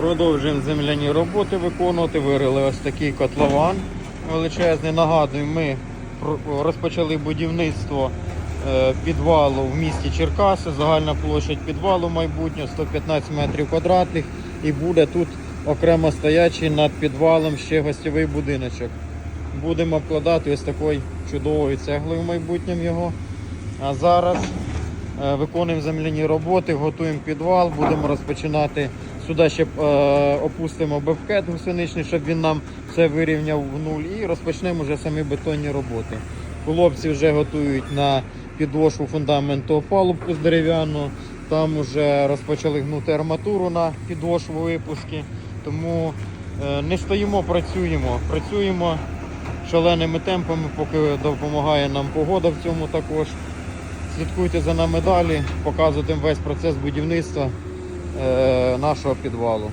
Продовжуємо земляні роботи виконувати. Вирили ось такий котлован величезний. Нагадую, ми розпочали будівництво е, підвалу в місті Черкаси. Загальна площадь підвалу майбутнього 115 метрів квадратних. І буде тут окремо стоячий над підвалом ще гостєвий будиночок. Будемо обкладати ось такою чудовою цеглою в майбутньому його. А зараз е, виконуємо земляні роботи, готуємо підвал, будемо розпочинати. Сюди ще е, опустимо бевкет гусеничний, щоб він нам все вирівняв в нуль. І розпочнемо вже самі бетонні роботи. Хлопці вже готують на підошву фундаменту опалубку з дерев'яну. Там вже розпочали гнути арматуру на підошву випуски. Тому е, не стоїмо, працюємо. Працюємо шаленими темпами, поки допомагає нам погода в цьому також. Слідкуйте за нами далі, показуємо весь процес будівництва нашого підвалу.